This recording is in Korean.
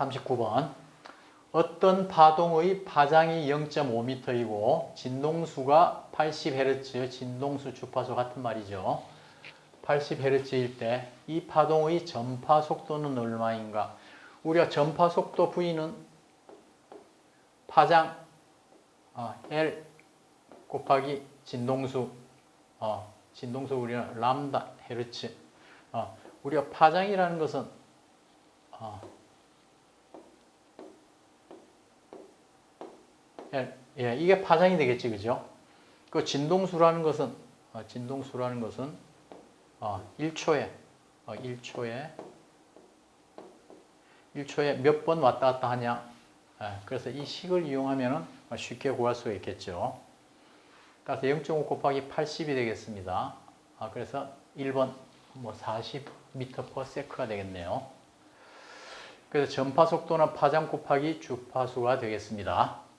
39번. 어떤 파동의 파장이 0.5m이고 진동수가 80Hz, 진동수 주파수 같은 말이죠. 80Hz일 때 이 파동의 전파 속도는 얼마인가? 우리가 전파 속도 V는 파장 어, L 곱하기 진동수 어, 진동수 우리는 람다 헤르츠 어, 우리가 파장이라는 것은 어, 예, 예, 이게 파장이 되겠지, 그죠? 그 진동수라는 것은 어, 진동수라는 것은 어, 1초에 어, 1초에 1초에 몇 번 왔다 갔다 하냐? 예, 그래서 이 식을 이용하면 쉽게 구할 수가 있겠죠. 따라서 0.5 곱하기 80이 되겠습니다. 아, 그래서 1번 뭐 40m/s가 되겠네요. 그래서 전파 속도는 파장 곱하기 주파수가 되겠습니다.